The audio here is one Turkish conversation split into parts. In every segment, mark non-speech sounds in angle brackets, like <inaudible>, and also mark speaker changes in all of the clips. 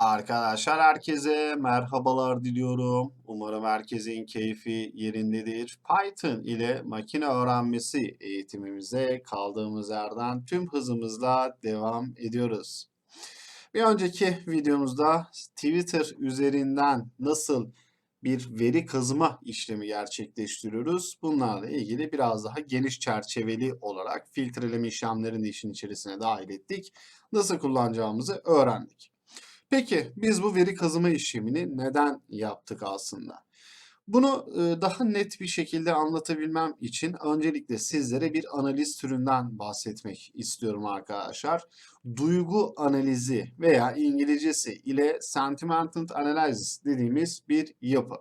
Speaker 1: Arkadaşlar herkese merhabalar diliyorum. Umarım herkesin keyfi yerindedir. Python ile makine öğrenmesi eğitimimize kaldığımız yerden tüm hızımızla devam ediyoruz. Bir önceki videomuzda Twitter üzerinden nasıl bir veri kazıma işlemi gerçekleştiriyoruz. Bunlarla ilgili biraz daha geniş çerçeveli olarak filtreleme işlemlerini işin içerisine dahil ettik. Nasıl kullanacağımızı öğrendik. Peki biz bu veri kazıma işlemini neden yaptık aslında? Bunu e, daha net bir şekilde anlatabilmem için öncelikle sizlere bir analiz türünden bahsetmek istiyorum arkadaşlar. Duygu analizi veya İngilizcesi ile sentimental analysis dediğimiz bir yapı.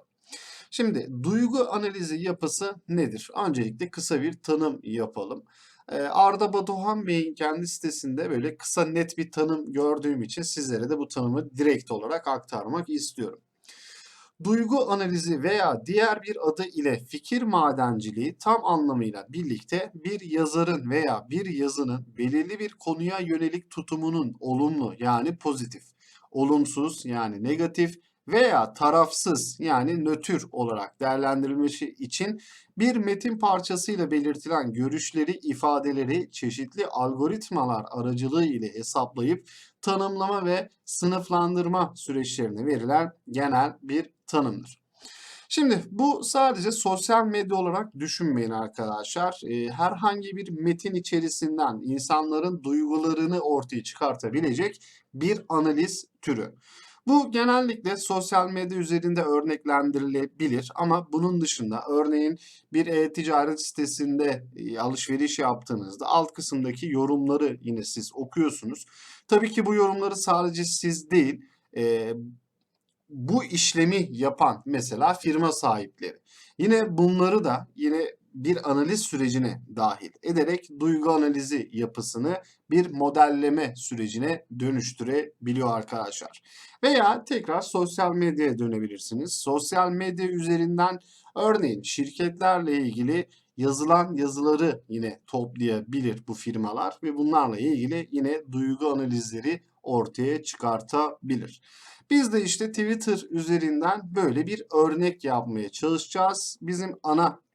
Speaker 1: Şimdi duygu analizi yapısı nedir? Öncelikle kısa bir tanım yapalım. Arda Batuhan Bey'in kendi sitesinde böyle kısa net bir tanım gördüğüm için sizlere de bu tanımı direkt olarak aktarmak istiyorum. Duygu analizi veya diğer bir adı ile fikir madenciliği tam anlamıyla birlikte bir yazarın veya bir yazının belirli bir konuya yönelik tutumunun olumlu yani pozitif, olumsuz yani negatif veya tarafsız yani nötr olarak değerlendirilmesi için bir metin parçasıyla belirtilen görüşleri, ifadeleri çeşitli algoritmalar aracılığı ile hesaplayıp tanımlama ve sınıflandırma süreçlerine verilen genel bir tanımdır. Şimdi bu sadece sosyal medya olarak düşünmeyin arkadaşlar. Ee, herhangi bir metin içerisinden insanların duygularını ortaya çıkartabilecek bir analiz türü. Bu genellikle sosyal medya üzerinde örneklendirilebilir ama bunun dışında örneğin bir e-ticaret sitesinde e, alışveriş yaptığınızda alt kısımdaki yorumları yine siz okuyorsunuz. Tabii ki bu yorumları sadece siz değil, e, bu işlemi yapan mesela firma sahipleri. Yine bunları da yine bir analiz sürecine dahil ederek duygu analizi yapısını bir modelleme sürecine dönüştürebiliyor arkadaşlar. Veya tekrar sosyal medyaya dönebilirsiniz. Sosyal medya üzerinden örneğin şirketlerle ilgili yazılan yazıları yine toplayabilir bu firmalar ve bunlarla ilgili yine duygu analizleri ortaya çıkartabilir. Biz de işte Twitter üzerinden böyle bir örnek yapmaya çalışacağız. Bizim ana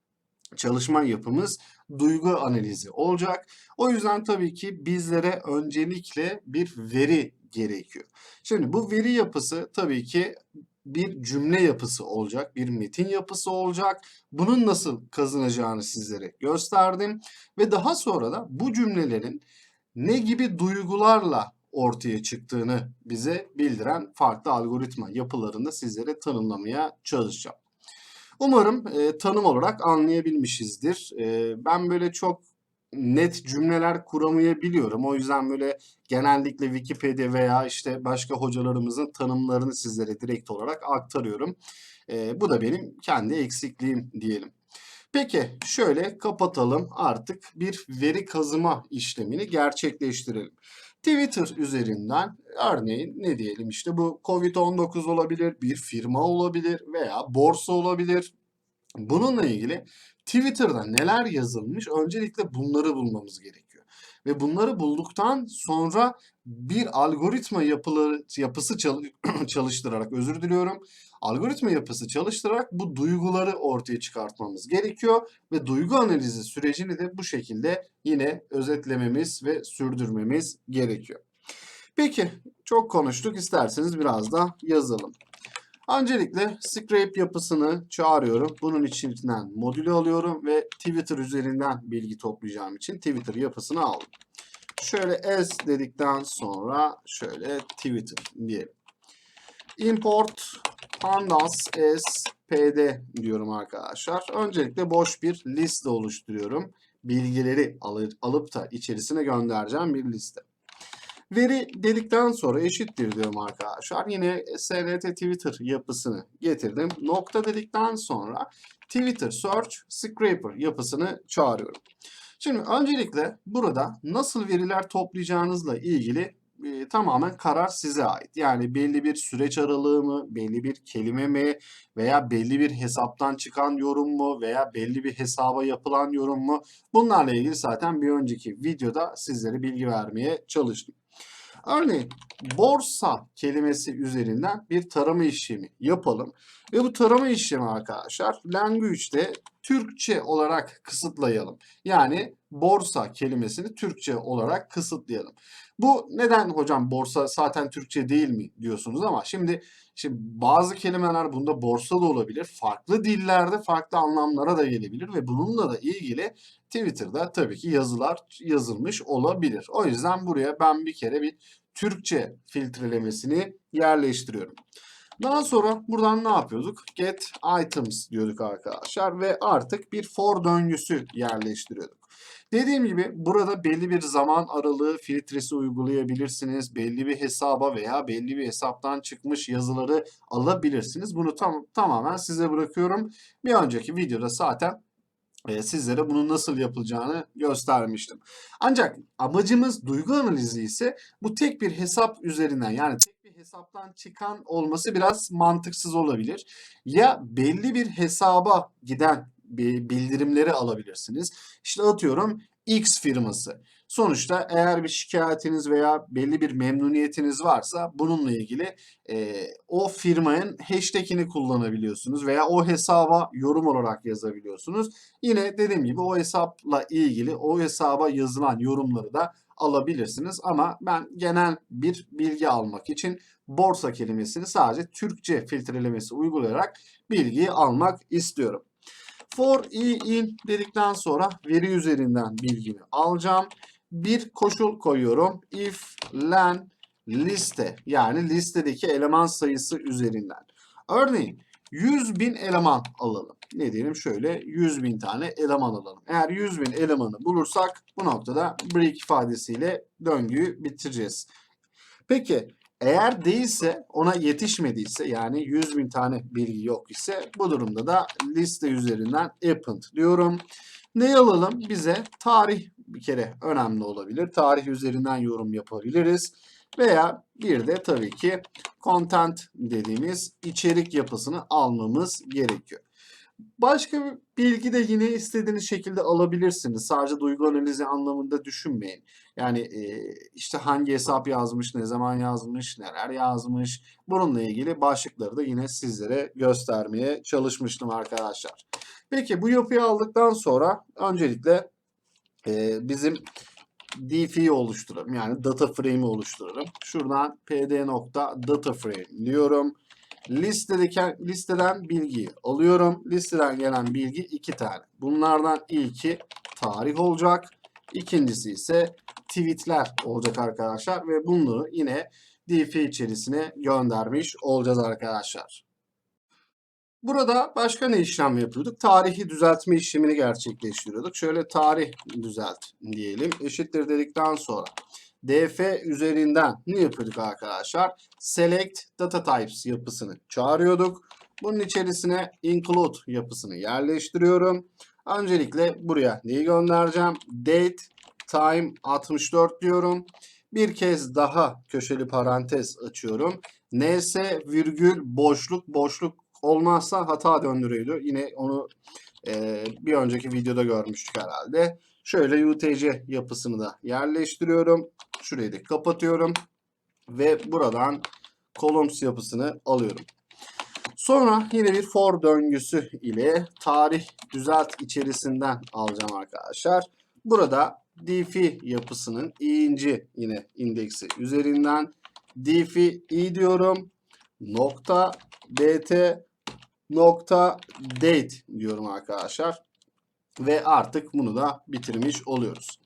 Speaker 1: çalışma yapımız duygu analizi olacak. O yüzden tabii ki bizlere öncelikle bir veri gerekiyor. Şimdi bu veri yapısı tabii ki bir cümle yapısı olacak, bir metin yapısı olacak. Bunun nasıl kazanacağını sizlere gösterdim ve daha sonra da bu cümlelerin ne gibi duygularla ortaya çıktığını bize bildiren farklı algoritma yapılarını sizlere tanımlamaya çalışacağım. Umarım e, tanım olarak anlayabilmişizdir. E, ben böyle çok net cümleler kuramayabiliyorum. O yüzden böyle genellikle Wikipedia veya işte başka hocalarımızın tanımlarını sizlere direkt olarak aktarıyorum. E, bu da benim kendi eksikliğim diyelim. Peki şöyle kapatalım artık bir veri kazıma işlemini gerçekleştirelim. Twitter üzerinden örneğin ne diyelim işte bu Covid-19 olabilir, bir firma olabilir veya borsa olabilir. Bununla ilgili Twitter'da neler yazılmış öncelikle bunları bulmamız gerekiyor. Ve bunları bulduktan sonra bir algoritma yapıları, yapısı <clears throat> çalıştırarak özür diliyorum. Algoritma yapısı çalıştırarak bu duyguları ortaya çıkartmamız gerekiyor ve duygu analizi sürecini de bu şekilde yine özetlememiz ve sürdürmemiz gerekiyor. Peki çok konuştuk isterseniz biraz da yazalım. Öncelikle scrape yapısını çağırıyorum. Bunun içinden modülü alıyorum ve Twitter üzerinden bilgi toplayacağım için Twitter yapısını aldım. Şöyle s dedikten sonra şöyle Twitter diyelim. Import pandas s pd diyorum arkadaşlar. Öncelikle boş bir liste oluşturuyorum. Bilgileri alıp da içerisine göndereceğim bir liste. Veri dedikten sonra eşittir diyorum arkadaşlar. Yine SLT Twitter yapısını getirdim. Nokta dedikten sonra Twitter Search Scraper yapısını çağırıyorum. Şimdi öncelikle burada nasıl veriler toplayacağınızla ilgili e, tamamen karar size ait. Yani belli bir süreç aralığı mı, belli bir kelime mi veya belli bir hesaptan çıkan yorum mu veya belli bir hesaba yapılan yorum mu? Bunlarla ilgili zaten bir önceki videoda sizlere bilgi vermeye çalıştım. Örneğin borsa kelimesi üzerinden bir tarama işlemi yapalım. Ve bu tarama işlemi arkadaşlar language'de Türkçe olarak kısıtlayalım. Yani borsa kelimesini Türkçe olarak kısıtlayalım. Bu neden hocam borsa zaten Türkçe değil mi diyorsunuz ama şimdi şimdi bazı kelimeler bunda borsa da olabilir. Farklı dillerde farklı anlamlara da gelebilir ve bununla da ilgili Twitter'da tabii ki yazılar yazılmış olabilir. O yüzden buraya ben bir kere bir Türkçe filtrelemesini yerleştiriyorum. Daha sonra buradan ne yapıyorduk? Get items diyorduk arkadaşlar ve artık bir for döngüsü yerleştiriyorduk. Dediğim gibi burada belli bir zaman aralığı filtresi uygulayabilirsiniz. Belli bir hesaba veya belli bir hesaptan çıkmış yazıları alabilirsiniz. Bunu tam, tamamen size bırakıyorum. Bir önceki videoda zaten e, sizlere bunun nasıl yapılacağını göstermiştim. Ancak amacımız duygu analizi ise bu tek bir hesap üzerinden yani tek hesaptan çıkan olması biraz mantıksız olabilir. Ya belli bir hesaba giden bildirimleri alabilirsiniz. İşte atıyorum X firması. Sonuçta eğer bir şikayetiniz veya belli bir memnuniyetiniz varsa bununla ilgili e, o firmanın hashtagini kullanabiliyorsunuz veya o hesaba yorum olarak yazabiliyorsunuz. Yine dediğim gibi o hesapla ilgili o hesaba yazılan yorumları da alabilirsiniz ama ben genel bir bilgi almak için borsa kelimesini sadece Türkçe filtrelemesi uygulayarak bilgiyi almak istiyorum. For i in dedikten sonra veri üzerinden bilgimi alacağım. Bir koşul koyuyorum. If len liste yani listedeki eleman sayısı üzerinden. Örneğin 100 bin eleman alalım. Ne diyelim şöyle 100 bin tane eleman alalım. Eğer 100 bin elemanı bulursak bu noktada break ifadesiyle döngüyü bitireceğiz. Peki eğer değilse ona yetişmediyse yani 100 bin tane bilgi yok ise bu durumda da liste üzerinden append diyorum. Ne alalım? Bize tarih bir kere önemli olabilir. Tarih üzerinden yorum yapabiliriz. Veya bir de tabii ki content dediğimiz içerik yapısını almamız gerekiyor. Başka bir bilgi de yine istediğiniz şekilde alabilirsiniz. Sadece duygu analizi anlamında düşünmeyin. Yani e, işte hangi hesap yazmış, ne zaman yazmış, neler yazmış. Bununla ilgili başlıkları da yine sizlere göstermeye çalışmıştım arkadaşlar. Peki bu yapıyı aldıktan sonra öncelikle e, bizim DF'yi oluşturalım. Yani data frame'i oluşturalım. Şuradan pd.dataframe diyorum. Listedeki, listeden bilgiyi alıyorum. Listeden gelen bilgi iki tane. Bunlardan ilki tarih olacak. İkincisi ise tweetler olacak arkadaşlar. Ve bunları yine DF içerisine göndermiş olacağız arkadaşlar. Burada başka ne işlem yapıyorduk? Tarihi düzeltme işlemini gerçekleştiriyorduk. Şöyle tarih düzelt diyelim. Eşittir dedikten sonra df üzerinden ne yapıyorduk arkadaşlar? Select data types yapısını çağırıyorduk. Bunun içerisine include yapısını yerleştiriyorum. Öncelikle buraya neyi göndereceğim? Date time 64 diyorum. Bir kez daha köşeli parantez açıyorum. ns virgül boşluk boşluk olmazsa hata döndürüyordu. Yine onu e, bir önceki videoda görmüştük herhalde. Şöyle UTC yapısını da yerleştiriyorum. Şurayı da kapatıyorum. Ve buradan columns yapısını alıyorum. Sonra yine bir for döngüsü ile tarih düzelt içerisinden alacağım arkadaşlar. Burada df yapısının i'inci yine indeksi üzerinden df i diyorum. Nokta dt nokta date diyorum arkadaşlar. Ve artık bunu da bitirmiş oluyoruz.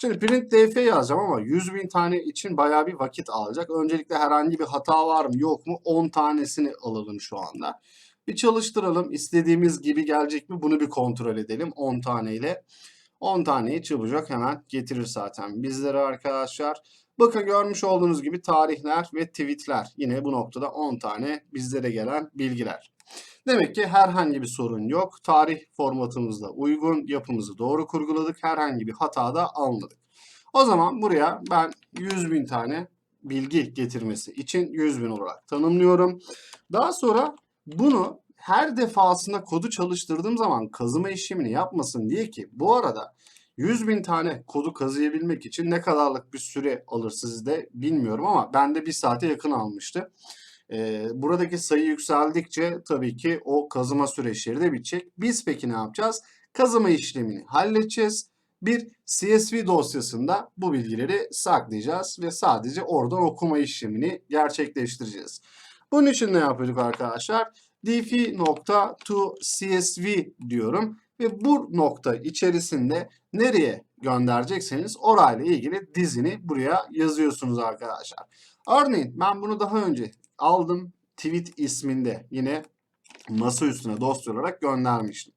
Speaker 1: Şimdi print df yazacağım ama 100 bin tane için bayağı bir vakit alacak. Öncelikle herhangi bir hata var mı yok mu 10 tanesini alalım şu anda. Bir çalıştıralım. İstediğimiz gibi gelecek mi bunu bir kontrol edelim 10 taneyle. 10 taneyi çabucak hemen getirir zaten bizlere arkadaşlar. Bakın görmüş olduğunuz gibi tarihler ve tweetler yine bu noktada 10 tane bizlere gelen bilgiler. Demek ki herhangi bir sorun yok. Tarih formatımızda uygun, yapımızı doğru kurguladık. Herhangi bir hata da almadık. O zaman buraya ben 100 bin tane bilgi getirmesi için 100 bin olarak tanımlıyorum. Daha sonra bunu her defasında kodu çalıştırdığım zaman kazıma işlemini yapmasın diye ki bu arada 100 bin tane kodu kazıyabilmek için ne kadarlık bir süre alır sizde bilmiyorum ama bende bir saate yakın almıştı. Ee, buradaki sayı yükseldikçe tabii ki o kazıma süreçleri de bitecek. Biz peki ne yapacağız? Kazıma işlemini halledeceğiz. Bir CSV dosyasında bu bilgileri saklayacağız ve sadece oradan okuma işlemini gerçekleştireceğiz. Bunun için ne yapıyorduk arkadaşlar? df.toCSV diyorum ve bu nokta içerisinde nereye gönderecekseniz orayla ilgili dizini buraya yazıyorsunuz arkadaşlar. Örneğin ben bunu daha önce aldım tweet isminde yine masa üstüne dosya olarak göndermiştim.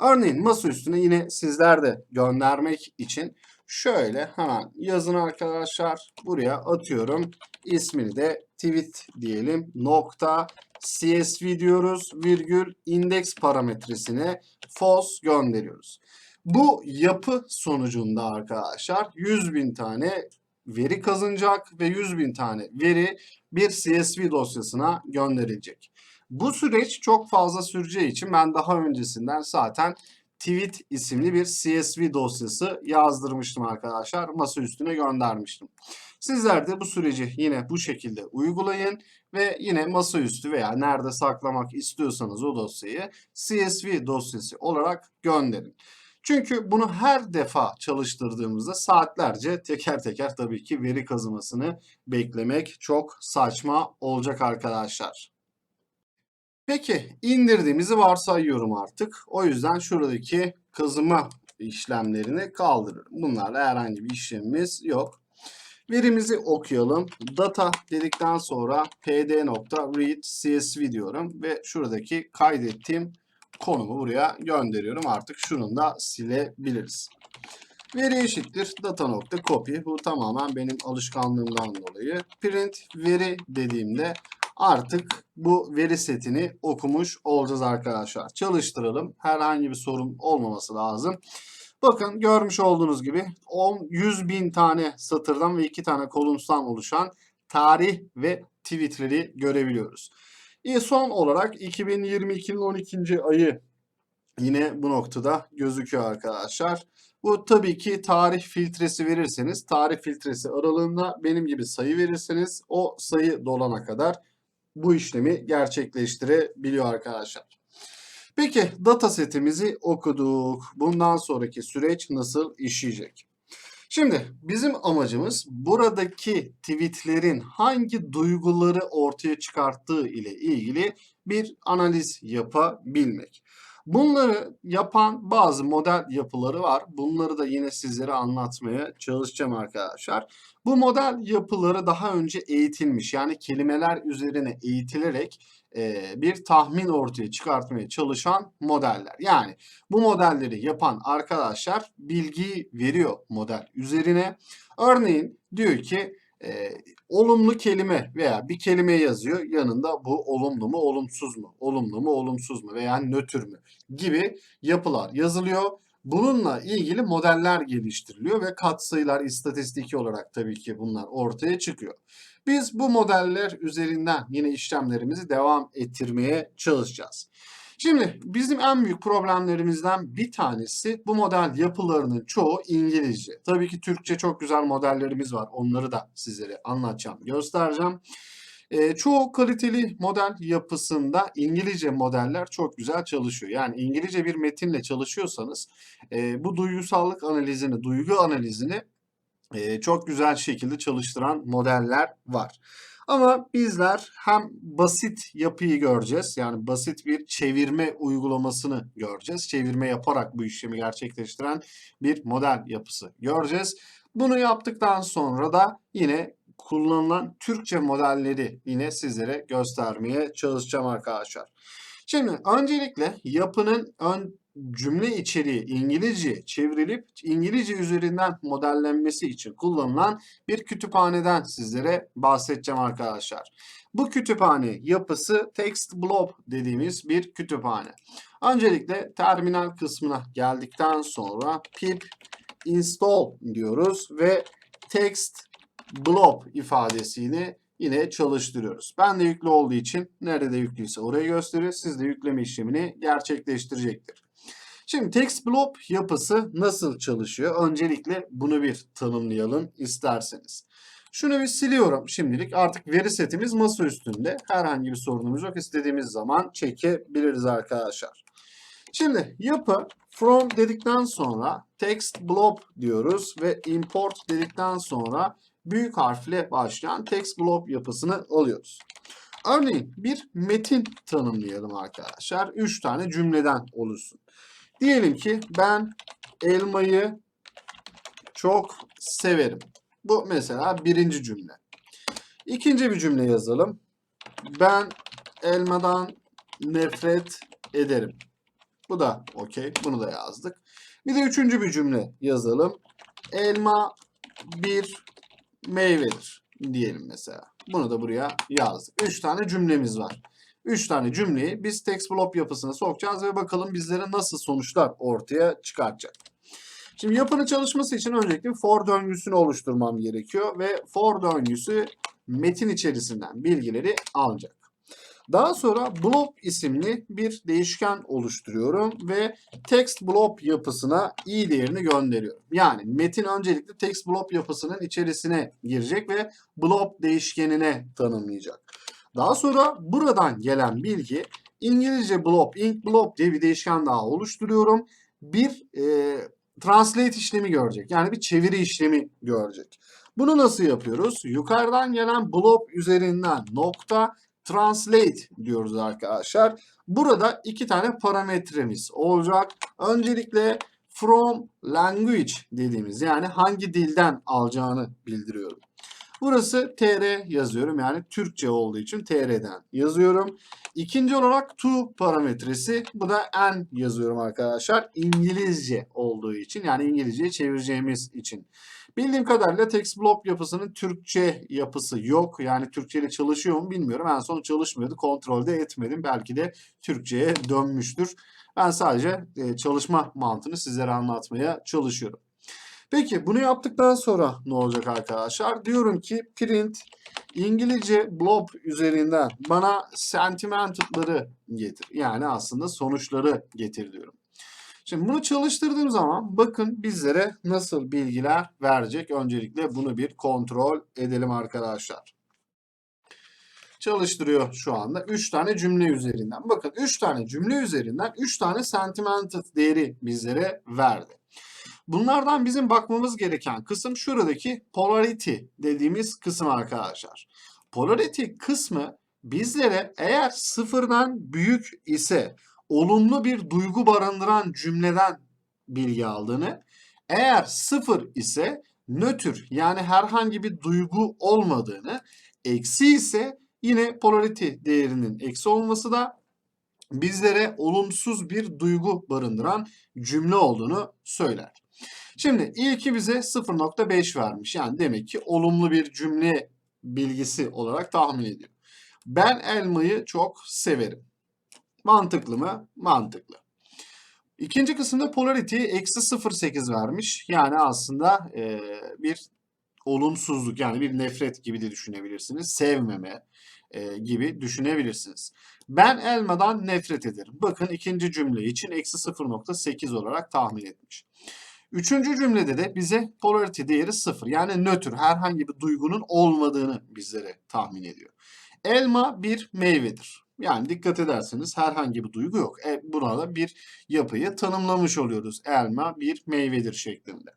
Speaker 1: Örneğin masa üstüne yine sizler de göndermek için şöyle hemen yazın arkadaşlar. Buraya atıyorum. İsmini de tweet diyelim. Nokta CSV diyoruz. Virgül indeks parametresine false gönderiyoruz. Bu yapı sonucunda arkadaşlar 100 bin tane veri kazanacak ve 100 bin tane veri bir CSV dosyasına gönderilecek. Bu süreç çok fazla süreceği için ben daha öncesinden zaten tweet isimli bir CSV dosyası yazdırmıştım arkadaşlar. Masa üstüne göndermiştim. Sizler de bu süreci yine bu şekilde uygulayın ve yine masaüstü veya nerede saklamak istiyorsanız o dosyayı CSV dosyası olarak gönderin. Çünkü bunu her defa çalıştırdığımızda saatlerce teker teker tabii ki veri kazımasını beklemek çok saçma olacak arkadaşlar. Peki indirdiğimizi varsayıyorum artık. O yüzden şuradaki kazıma işlemlerini kaldırıyorum. Bunlarla herhangi bir işlemimiz yok. Verimizi okuyalım. Data dedikten sonra pd.read csv diyorum ve şuradaki kaydettiğim konumu buraya gönderiyorum. Artık şunu da silebiliriz. Veri eşittir data.copy. Bu tamamen benim alışkanlığımdan dolayı. Print veri dediğimde artık bu veri setini okumuş olacağız arkadaşlar. Çalıştıralım. Herhangi bir sorun olmaması lazım. Bakın görmüş olduğunuz gibi 10, 100 bin tane satırdan ve 2 tane kolumstan oluşan tarih ve tweetleri görebiliyoruz. E son olarak 2022'nin 12. ayı yine bu noktada gözüküyor arkadaşlar. Bu tabii ki tarih filtresi verirseniz tarih filtresi aralığında benim gibi sayı verirseniz o sayı dolana kadar bu işlemi gerçekleştirebiliyor arkadaşlar. Peki data setimizi okuduk. Bundan sonraki süreç nasıl işleyecek? Şimdi bizim amacımız buradaki tweetlerin hangi duyguları ortaya çıkarttığı ile ilgili bir analiz yapabilmek. Bunları yapan bazı model yapıları var. Bunları da yine sizlere anlatmaya çalışacağım arkadaşlar. Bu model yapıları daha önce eğitilmiş yani kelimeler üzerine eğitilerek bir tahmin ortaya çıkartmaya çalışan modeller. Yani bu modelleri yapan arkadaşlar bilgiyi veriyor model üzerine. Örneğin diyor ki e, olumlu kelime veya bir kelime yazıyor yanında bu olumlu mu olumsuz mu olumlu mu olumsuz mu veya nötr mü gibi yapılar yazılıyor. Bununla ilgili modeller geliştiriliyor ve katsayılar istatistiki olarak tabii ki bunlar ortaya çıkıyor. Biz bu modeller üzerinden yine işlemlerimizi devam ettirmeye çalışacağız. Şimdi bizim en büyük problemlerimizden bir tanesi bu model yapılarının çoğu İngilizce. Tabii ki Türkçe çok güzel modellerimiz var. Onları da sizlere anlatacağım, göstereceğim. E, çoğu kaliteli model yapısında İngilizce modeller çok güzel çalışıyor. Yani İngilizce bir metinle çalışıyorsanız e, bu duygusallık analizini, duygu analizini e, çok güzel şekilde çalıştıran modeller var. Ama bizler hem basit yapıyı göreceğiz. Yani basit bir çevirme uygulamasını göreceğiz. Çevirme yaparak bu işlemi gerçekleştiren bir model yapısı göreceğiz. Bunu yaptıktan sonra da yine kullanılan Türkçe modelleri yine sizlere göstermeye çalışacağım arkadaşlar. Şimdi öncelikle yapının ön cümle içeriği İngilizce çevrilip İngilizce üzerinden modellenmesi için kullanılan bir kütüphaneden sizlere bahsedeceğim arkadaşlar. Bu kütüphane yapısı Text Blob dediğimiz bir kütüphane. Öncelikle terminal kısmına geldikten sonra pip install diyoruz ve text blob ifadesini yine çalıştırıyoruz. Ben de yüklü olduğu için nerede yüklüyse orayı gösterir. Siz de yükleme işlemini gerçekleştirecektir. Şimdi text blob yapısı nasıl çalışıyor? Öncelikle bunu bir tanımlayalım isterseniz. Şunu bir siliyorum şimdilik. Artık veri setimiz masa üstünde. Herhangi bir sorunumuz yok. İstediğimiz zaman çekebiliriz arkadaşlar. Şimdi yapı from dedikten sonra text blob diyoruz ve import dedikten sonra büyük harfle başlayan text blob yapısını alıyoruz. Örneğin bir metin tanımlayalım arkadaşlar. 3 tane cümleden oluşsun. Diyelim ki ben elmayı çok severim. Bu mesela birinci cümle. İkinci bir cümle yazalım. Ben elmadan nefret ederim. Bu da okey. Bunu da yazdık. Bir de üçüncü bir cümle yazalım. Elma bir meyvedir diyelim mesela. Bunu da buraya yazdık. Üç tane cümlemiz var. Üç tane cümleyi biz text blob yapısına sokacağız ve bakalım bizlere nasıl sonuçlar ortaya çıkartacak. Şimdi yapının çalışması için öncelikle for döngüsünü oluşturmam gerekiyor ve for döngüsü metin içerisinden bilgileri alacak. Daha sonra blob isimli bir değişken oluşturuyorum ve text blob yapısına i değerini gönderiyorum. Yani metin öncelikle text blob yapısının içerisine girecek ve blob değişkenine tanımlayacak. Daha sonra buradan gelen bilgi İngilizce blob, ink blob diye bir değişken daha oluşturuyorum. Bir e, translate işlemi görecek. Yani bir çeviri işlemi görecek. Bunu nasıl yapıyoruz? Yukarıdan gelen blob üzerinden nokta translate diyoruz arkadaşlar. Burada iki tane parametremiz olacak. Öncelikle from language dediğimiz yani hangi dilden alacağını bildiriyorum. Burası TR yazıyorum yani Türkçe olduğu için TR'den yazıyorum. İkinci olarak to parametresi bu da n yazıyorum arkadaşlar. İngilizce olduğu için yani İngilizce'ye çevireceğimiz için. Bildiğim kadarıyla text blob yapısının Türkçe yapısı yok. Yani Türkçe ile çalışıyor mu bilmiyorum. En son çalışmıyordu. Kontrolde etmedim. Belki de Türkçe'ye dönmüştür. Ben sadece e, çalışma mantığını sizlere anlatmaya çalışıyorum. Peki bunu yaptıktan sonra ne olacak arkadaşlar? Diyorum ki print İngilizce blob üzerinden bana sentimental'ları getir. Yani aslında sonuçları getir diyorum. Şimdi bunu çalıştırdığım zaman bakın bizlere nasıl bilgiler verecek. Öncelikle bunu bir kontrol edelim arkadaşlar. Çalıştırıyor şu anda. 3 tane cümle üzerinden. Bakın 3 tane cümle üzerinden 3 tane sentimental değeri bizlere verdi. Bunlardan bizim bakmamız gereken kısım şuradaki polarity dediğimiz kısım arkadaşlar. Polarity kısmı bizlere eğer sıfırdan büyük ise olumlu bir duygu barındıran cümleden bilgi aldığını, eğer sıfır ise nötr yani herhangi bir duygu olmadığını, eksi ise yine polarity değerinin eksi olması da bizlere olumsuz bir duygu barındıran cümle olduğunu söyler. Şimdi ilki bize 0.5 vermiş. Yani demek ki olumlu bir cümle bilgisi olarak tahmin ediyor. Ben elmayı çok severim. Mantıklı mı? Mantıklı. İkinci kısımda polarity eksi 0.8 vermiş. Yani aslında e, bir olumsuzluk yani bir nefret gibi de düşünebilirsiniz. Sevmeme e, gibi düşünebilirsiniz. Ben elmadan nefret ederim. Bakın ikinci cümle için eksi 0.8 olarak tahmin etmiş. Üçüncü cümlede de bize polarity değeri 0 yani nötr herhangi bir duygunun olmadığını bizlere tahmin ediyor. Elma bir meyvedir. Yani dikkat ederseniz herhangi bir duygu yok. E, burada bir yapıyı tanımlamış oluyoruz. Elma bir meyvedir şeklinde.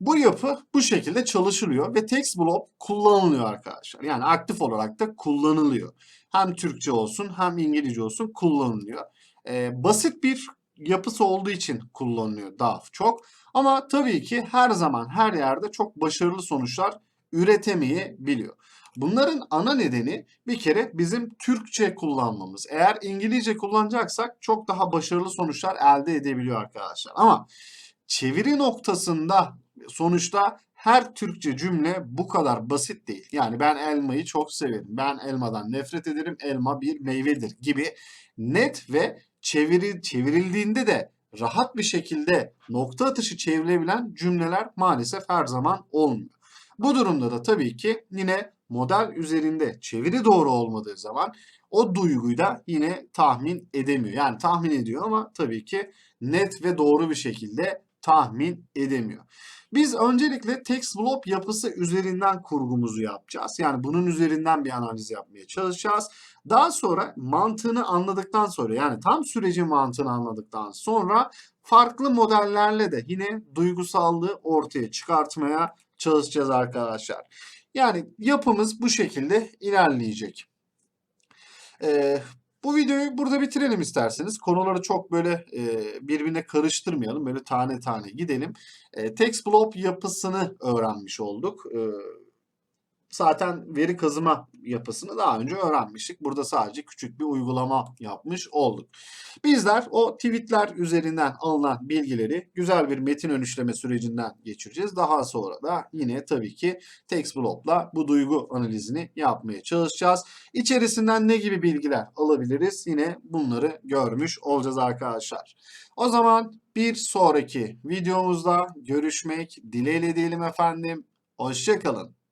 Speaker 1: Bu yapı bu şekilde çalışılıyor ve text blob kullanılıyor arkadaşlar. Yani aktif olarak da kullanılıyor. Hem Türkçe olsun hem İngilizce olsun kullanılıyor. Ee, basit bir yapısı olduğu için kullanılıyor daha çok. Ama tabii ki her zaman her yerde çok başarılı sonuçlar üretemeyebiliyor. Bunların ana nedeni bir kere bizim Türkçe kullanmamız. Eğer İngilizce kullanacaksak çok daha başarılı sonuçlar elde edebiliyor arkadaşlar. Ama çeviri noktasında sonuçta her Türkçe cümle bu kadar basit değil. Yani ben elmayı çok severim. Ben elmadan nefret ederim. Elma bir meyvedir gibi net ve çeviri, çevrildiğinde de rahat bir şekilde nokta atışı çevrilebilen cümleler maalesef her zaman olmuyor. Bu durumda da tabii ki yine model üzerinde çeviri doğru olmadığı zaman o duyguyu da yine tahmin edemiyor. Yani tahmin ediyor ama tabii ki net ve doğru bir şekilde tahmin edemiyor. Biz öncelikle text block yapısı üzerinden kurgumuzu yapacağız. Yani bunun üzerinden bir analiz yapmaya çalışacağız. Daha sonra mantığını anladıktan sonra yani tam sürecin mantığını anladıktan sonra farklı modellerle de yine duygusallığı ortaya çıkartmaya çalışacağız arkadaşlar. Yani yapımız bu şekilde ilerleyecek. Ee, bu videoyu burada bitirelim isterseniz. Konuları çok böyle e, birbirine karıştırmayalım. Böyle tane tane gidelim. E, text block yapısını öğrenmiş olduk. E, zaten veri kazıma yapısını daha önce öğrenmiştik. Burada sadece küçük bir uygulama yapmış olduk. Bizler o tweetler üzerinden alınan bilgileri güzel bir metin önüşleme sürecinden geçireceğiz. Daha sonra da yine tabii ki text block'la bu duygu analizini yapmaya çalışacağız. İçerisinden ne gibi bilgiler alabiliriz? Yine bunları görmüş olacağız arkadaşlar. O zaman bir sonraki videomuzda görüşmek dileğiyle diyelim efendim. Hoşçakalın.